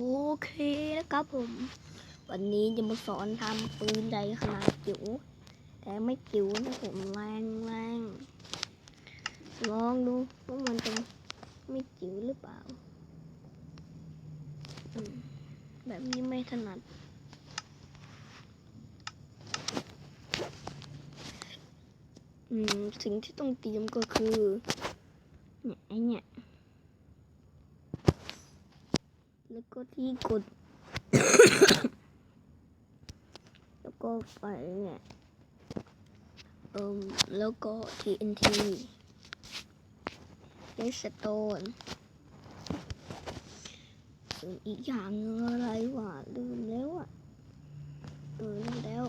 โอเคนะครับผม วันนี้จะมาสอนทำปืนใหญ่ขนาดจิ๋วแต่ไม่จิ๋วนะผมแรงแรงลองดูว่ามันจะไม่จิ๋วหรือเปล่า แบบนี้ไม่ถนัดสิ่งที่ต้องเตรียมก็คือเนี่ยไอเนี่ย แล้วก็ที่กด แล้วก็ไฟเนี่ยเอ่มแล้วก็ TNT เลสโตนส่วนอีกอย่างนึงอะไรวะลืมแล้วอะลืมแล้ว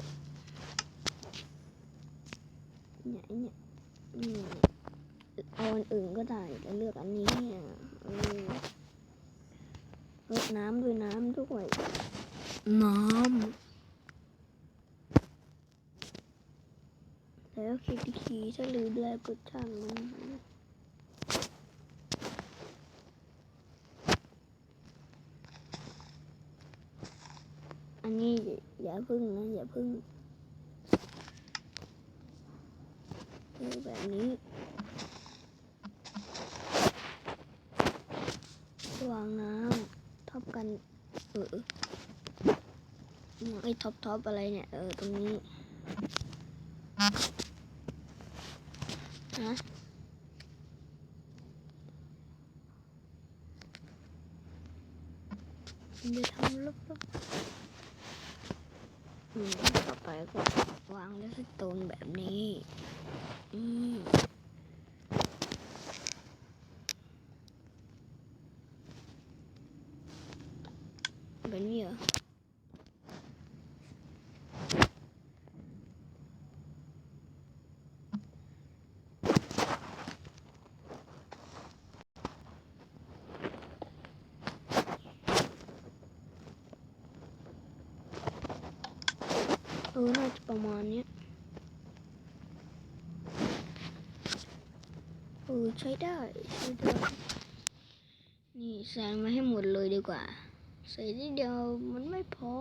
เนี่ยเนี่ยอืมเอาอันอื่นก็ได้แต่เลือกอันนี้อะ รดน้ำด้วยน้ำด้วย น้ำแล้วคิดอีกทีถ้าลืมแล้วก็ช่างมันอันนี้อย่าพึ่งนะอย่าพึ่งเออแบบนี้ วางน้ำทับกัน เออเออ ไอ้ท็อปท็อปอะไรเนี่ย เออ ตรงนี้นะเดี๋ยวทำลบๆอืมต่อไปก็วางเลสโตนแบบนี้ อืมแบบนี้เหรอ ออน่าจะประมาณนี้เออใช้ได้ใช้ได้ นี่ใส่มาให้หมดเลยดีกว่า ใส่นิดเดียวมันไม่พอ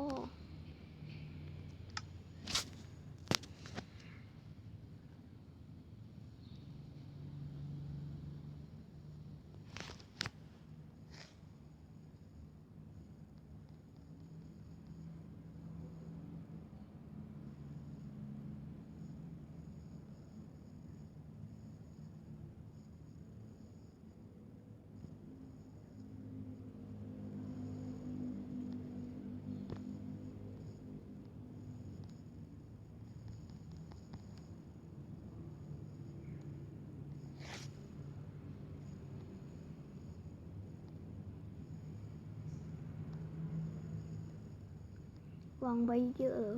างไว้เยอะ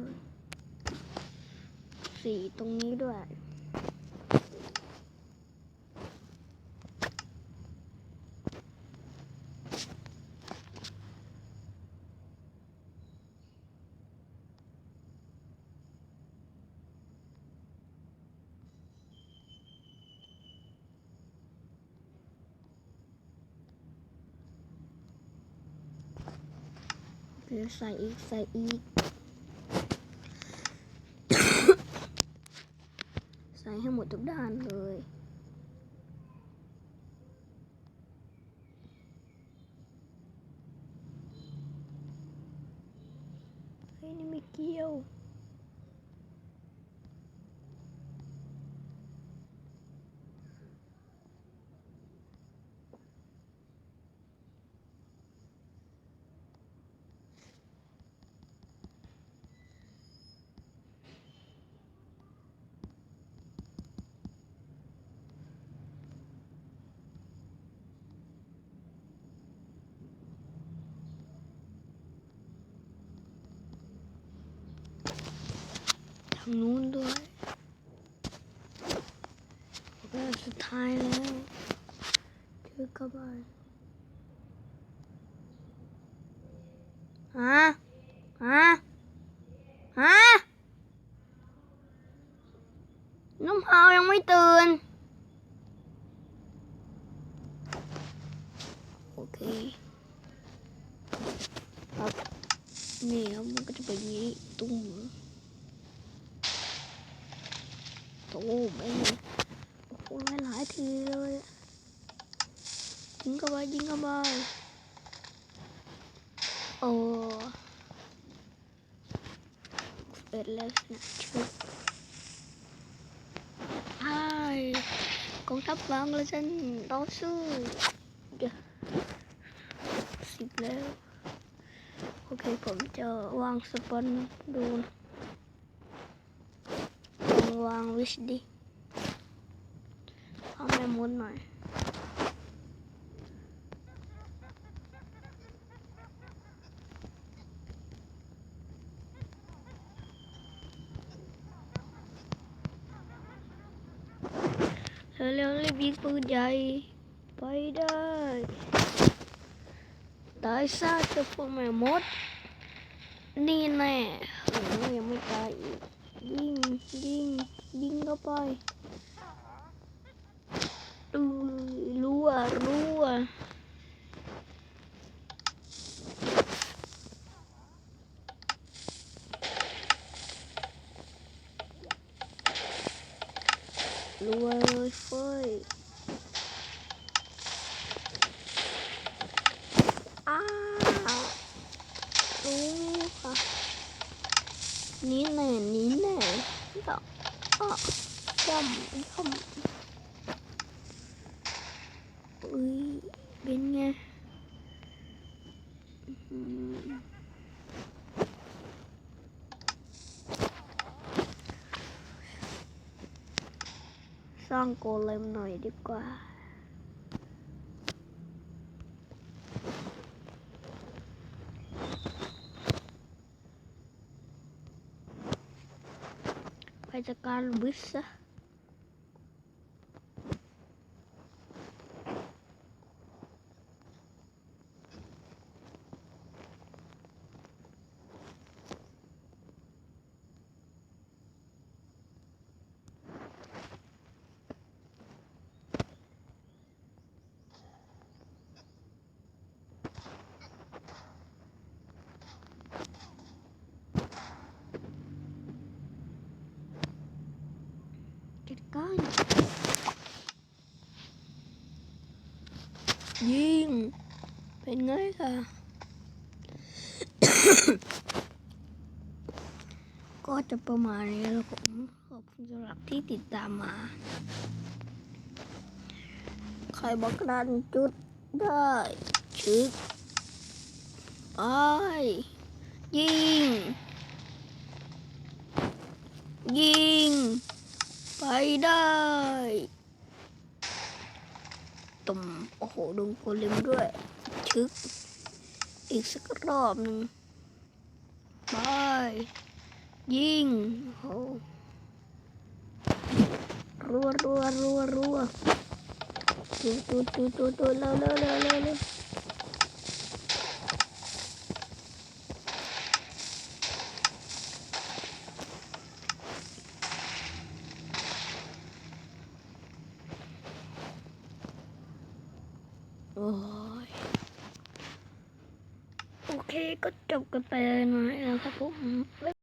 สีตรงนี้ด้วยเดี๋ยวใส่อีกใส่อีก ใส่ให้หมดทุกด้า นู้นด้วยแล้สุดท้ายแล้วเจอกระบายฮะฮะฮะน้องพาวยังไม่ตื่น โอเคครับนี่ครับมันก็จะเป็นอย่างนี้ตุ้ม ตุ้มไอ้นี่โอ้โหหลายทีเลยยิงเข้าไปยิงเข้าไปโอ้เอ็ดแล้วนะชุดไอ้กองทัพบางละฉันต่อสู้เดี๋ยวสิบแล้ว โอเค ผมจะวางสปอนดูนะ วางวิชดิทำให้หมุนหน่อย เร็วๆรีบยิงปืนใหญ่ไปได้ตายซะเจ้าพวกแม่มด นี่แน่โอ้ยยังไม่ตายอีก ยิง ยิง ยิงเข้าไปดูรัวรัว รวยเลยเฟ้ยอ้าวรู้ค่ะ นี่แน่นี่แน่ก็อะย่ำย่ำอุ้ยเป็นไงอืม สร้างโกเลมหน่อยดีกว่า ไปจัดการวิสซะจัดการ ยิง เป็นไงค่ะ ก็จะประมาณนี้แล้วผมขอบคุณสำหรับที่ติดตามมา ใครบอกระดานจุดได้ชึกไปยิง ยิง ไปได้ตุ่ม โหดงโกเลมด้วย ชึก อีกสักรอบหนึ่งไปยิงโอ้โหรัวรัวรัวรัวตูตูตูตูตูเร็วเร็วเร็วเร็วเร็วโอ้ ยโอเคก็จบกันไปเลยนะครับผม